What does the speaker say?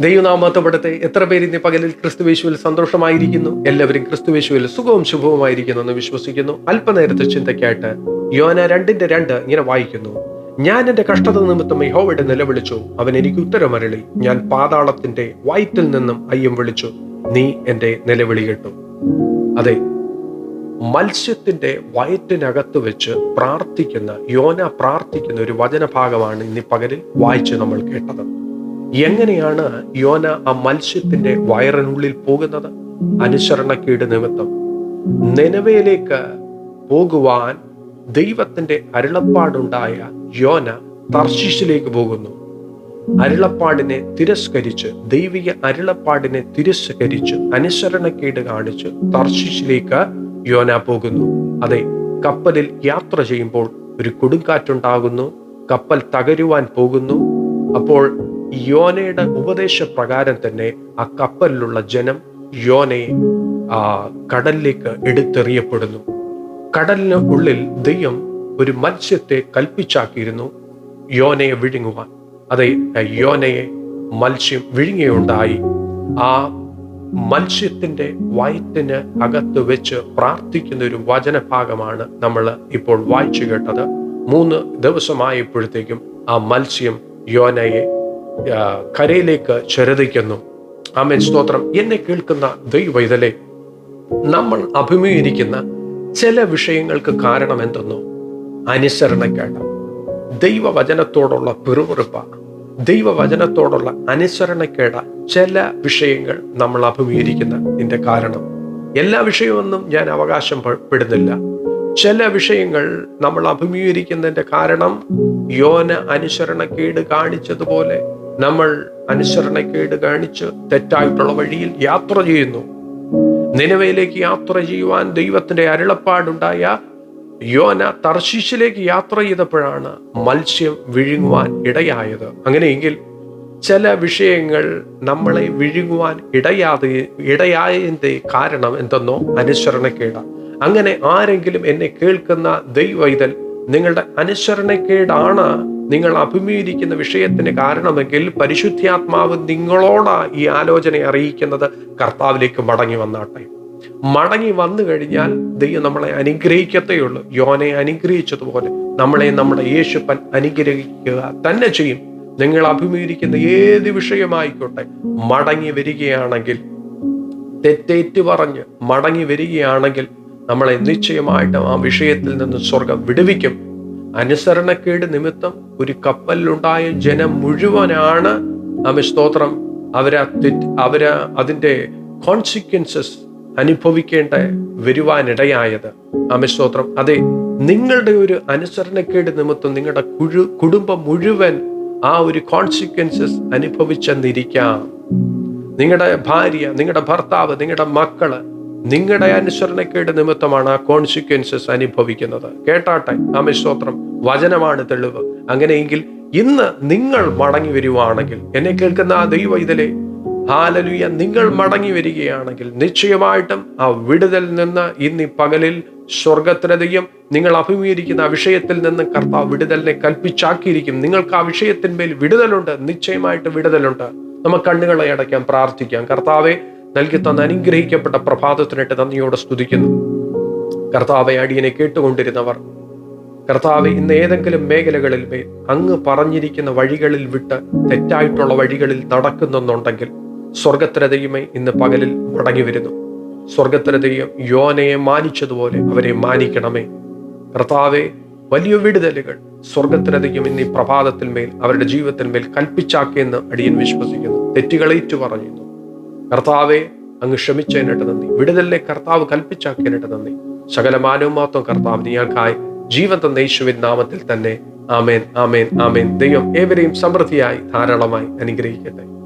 ദൈവനാമത്തപ്പെടുത്തെ എത്ര പേര് ഇന്ന് പകലിൽ ക്രിസ്തുവേശുവിൽ സന്തോഷമായിരിക്കുന്നു? എല്ലാവരും ക്രിസ്തുവേശുവിൽ സുഖവും ശുഭവുമായിരിക്കുന്നു എന്ന് വിശ്വസിക്കുന്നു. അല്പനേരത്തെ ചിന്തയ്ക്കായിട്ട് യോന രണ്ടിന്റെ രണ്ട് ഇങ്ങനെ വായിക്കുന്നു. ഞാൻ എന്റെ കഷ്ടത നിമിത്തം യഹോവയുടെ നിലവിളിച്ചു അവൻ എനിക്ക് ഉത്തരമരളി. ഞാൻ പാതാളത്തിന്റെ വയറ്റിൽ നിന്നും അയ്യം വിളിച്ചു. നീ എന്റെ നിലവിളി കേട്ടു. അതെ മത്സ്യത്തിന്റെ വയറ്റിനകത്ത് വെച്ച് പ്രാർത്ഥിക്കുന്ന യോന പ്രാർത്ഥിക്കുന്ന ഒരു വചനഭാഗമാണ് ഇന്ന് പകലിൽ വായിച്ച് നമ്മൾ കേട്ടത്. എങ്ങനെയാണ് യോന ആ മത്സ്യത്തിന്റെ വയറിനുള്ളിൽ പോകുന്നത്? അനുസരണക്കേട് നിമിത്തം. നിലവയിലേക്ക് പോകുവാൻ ദൈവത്തിന്റെ അരുളപ്പാടുണ്ടായ യോന തർശിഷിലേക്ക് പോകുന്നു. അരുളപ്പാടിനെ തിരസ്കരിച്ച് ദൈവിക അരുളപ്പാടിനെ തിരസ്കരിച്ച് അനുസരണക്കേട് കാണിച്ച് തർശിഷിലേക്ക് യോന പോകുന്നു. അതെ കപ്പലിൽ യാത്ര ചെയ്യുമ്പോൾ ഒരു കൊടുങ്കാറ്റുണ്ടാകുന്നു. കപ്പൽ തകരുവാൻ പോകുന്നു. അപ്പോൾ യോനയുടെ ഉപദേശപ്രകാരം തന്നെ ആ കപ്പലിലുള്ള ജനം യോനയെ ആ കടലിലേക്ക് എടുത്തെറിയപ്പെടുന്നു. കടലിന് ഉള്ളിൽ ദൈവം ഒരു മത്സ്യത്തെ കൽപ്പിച്ചാക്കിയിരുന്നു യോനയെ വിഴുങ്ങുവാൻ. അതെ യോനയെ മത്സ്യം വിഴുങ്ങുകയുണ്ടായി ആ മത്സ്യത്തിന്റെ വയറ്റിന് അകത്ത് വെച്ച് പ്രാർത്ഥിക്കുന്ന ഒരു വചനഭാഗമാണ് നമ്മൾ ഇപ്പോൾ വായിച്ചു കേട്ടത്. മൂന്ന് ദിവസമായപ്പോഴത്തേക്കും ആ മത്സ്യം യോനയെ കരയിലേക്ക് ചെറുതിക്കുന്നു. ആമേൻ. സ്തോത്രം. എന്നെ കേൾക്കുന്ന ദൈവൈതലെ നമ്മൾ അഭിമുഖീകരിക്കുന്ന ചില വിഷയങ്ങൾക്ക് കാരണം എന്തെന്നോ? അനുസരണക്കേട്. ദൈവവചനത്തോടുള്ള പിറുപിറുപ്പ ദൈവവചനത്തോടുള്ള അനുസരണക്കേട ചില വിഷയങ്ങൾ നമ്മൾ അഭിമുഖീകരിക്കുന്നതിന്റെ കാരണം. എല്ലാ വിഷയമൊന്നും ഞാൻ അവകാശം പെടുന്നില്ല. ചില വിഷയങ്ങൾ നമ്മൾ അഭിമുഖീകരിക്കുന്നതിന്റെ കാരണം യോന അനുസരണക്കേട് കാണിച്ചതുപോലെ നമ്മൾ അനുസരണക്കേട് കാണിച്ച് തെറ്റായിട്ടുള്ള വഴിയിൽ യാത്ര ചെയ്യുന്നു. നിലവയിലേക്ക് യാത്ര ചെയ്യുവാൻ ദൈവത്തിന്റെ അരുളപ്പാടുണ്ടായ യോന തർശീശിലേക്ക് യാത്ര ചെയ്തപ്പോഴാണ് മത്സ്യം വിഴുങ്ങുവാൻ ഇടയായത്. അങ്ങനെയെങ്കിൽ ചില വിഷയങ്ങൾ നമ്മളെ വിഴുങ്ങുവാൻ ഇടയാതെ ഇടയായതിന്റെ കാരണം എന്തെന്നോ? അനുസരണക്കേട. അങ്ങനെ ആരെങ്കിലും എന്നെ കേൾക്കുന്ന ദൈവൈതൽ നിങ്ങളുടെ അനുസരണക്കേടാണ് നിങ്ങൾ അഭിമുഖീകരിക്കുന്ന വിഷയത്തിന് കാരണമെങ്കിൽ പരിശുദ്ധാത്മാവ് നിങ്ങളോട് ഈ ആലോചനയെ അറിയിക്കുന്നത് കർത്താവിലേക്ക് മടങ്ങി വന്നാട്ടെ. മടങ്ങി വന്നു കഴിഞ്ഞാൽ ദൈവം നമ്മളെ അനുഗ്രഹിക്കത്തേയുള്ളൂ. യോനെ അനുഗ്രഹിച്ചതുപോലെ നമ്മളെ നമ്മുടെ യേശുപ്പൻ അനുഗ്രഹിക്കുക തന്നെ ചെയ്യും. നിങ്ങൾ അഭിമുഖീകരിക്കുന്ന ഏത് വിഷയമായിക്കോട്ടെ മടങ്ങി വരികയാണെങ്കിൽ തെറ്റേറ്റ് പറഞ്ഞ് മടങ്ങി വരികയാണെങ്കിൽ നമ്മളെ നിശ്ചയമായിട്ടും ആ വിഷയത്തിൽ നിന്ന് സ്വർഗം വിടുവിക്കും. അനുസരണക്കേട് നിമിത്തം ഒരു കപ്പലിലുണ്ടായ ജനം മുഴുവനാണ്. ആമേ സ്തോത്രം. അവരാ അവർ അതിന്റെ കോൺസിക്വൻസസ് അനുഭവിക്കേണ്ട വരുവാനിടയായത്. ആമേ സ്തോത്രം. അതെ നിങ്ങളുടെ ഒരു അനുസരണക്കേട് നിമിത്തം നിങ്ങളുടെ കുഴു കുടുംബം മുഴുവൻ ആ ഒരു കോൺസിക്വൻസസ് അനുഭവിച്ചെന്നിരിക്കാം. നിങ്ങളുടെ ഭാര്യ നിങ്ങളുടെ ഭർത്താവ് നിങ്ങളുടെ മക്കൾ നിങ്ങളുടെ അനുസരണക്കേട് നിമിത്തമാണ് ആ കോൺസിക്വൻസസ് അനുഭവിക്കുന്നത്. കേട്ടാട്ടെ. സ്തോത്രം. വചനമാണ് തെളിവ്. അങ്ങനെയെങ്കിൽ ഇന്ന് നിങ്ങൾ മടങ്ങി വരുവാണെങ്കിൽ എന്നെ കേൾക്കുന്ന ആ ദൈവ ഇതിലെ ഹാലലുയ നിങ്ങൾ മടങ്ങി വരികയാണെങ്കിൽ നിശ്ചയമായിട്ടും ആ വിടുതൽ നിന്ന് ഇന്ന് ഈ പകലിൽ സ്വർഗത്തിനധികം നിങ്ങൾ അഭിമുഖീകരിക്കുന്ന ആ വിഷയത്തിൽ നിന്ന് കർത്താവ് വിടുതലിനെ കൽപ്പിച്ചാക്കിയിരിക്കും. നിങ്ങൾക്ക് ആ വിഷയത്തിന്മേൽ വിടുതലുണ്ട് നിശ്ചയമായിട്ട് വിടുതലുണ്ട്. നമുക്ക് കണ്ണുകളെ അടയ്ക്കാം പ്രാർത്ഥിക്കാം. കർത്താവെ നൽകി തന്ന അനുഗ്രഹിക്കപ്പെട്ട പ്രഭാതത്തിനായിട്ട് നന്ദിയോടെ സ്തുതിക്കുന്നു. കർത്താവെ അടിയനെ കേട്ടുകൊണ്ടിരുന്നവർ കർത്താവെ ഇന്ന് ഏതെങ്കിലും മേഖലകളിൽ മേൽ അങ്ങ് പറഞ്ഞിരിക്കുന്ന വഴികളിൽ വിട്ട് തെറ്റായിട്ടുള്ള വഴികളിൽ നടക്കുന്നെന്നുണ്ടെങ്കിൽ സ്വർഗത്തിലെ ദൈവമേ ഇന്ന് പകലിൽ മടങ്ങി വരുന്നു. സ്വർഗത്തിലെ ദൈവം യോനയെ മാനിച്ചതുപോലെ അവരെ മാനിക്കണമേ. കർത്താവെ വലിയ വിടുതലുകൾ സ്വർഗത്തിലെ ദൈവം ഇന്ന് ഈ പ്രഭാതത്തിൽ മേൽ അവരുടെ ജീവിതത്തിൽ മേൽ കൽപ്പിച്ചാക്കിയെന്ന് അടിയൻ വിശ്വസിക്കുന്നു. തെറ്റുകളേറ്റു പറയുന്നു കർത്താവെ അങ്ങ് ക്ഷമിച്ചതിനായിട്ട് നന്ദി. വിടുതലിനെ കർത്താവ് കൽപ്പിച്ചാക്കിയതിനായിട്ട് നന്ദി. സകല മാനവും മാത്രം കർത്താവ് നീയാക്കായി ജീവൻ തന്ന യേശുവിൻ നാമത്തിൽ തന്നെ ആമേൻ ആമേൻ ആമേൻ. ദൈവം ഏവരെയും സമൃദ്ധിയായി ധാരാളമായി അനുഗ്രഹിക്കട്ടെ.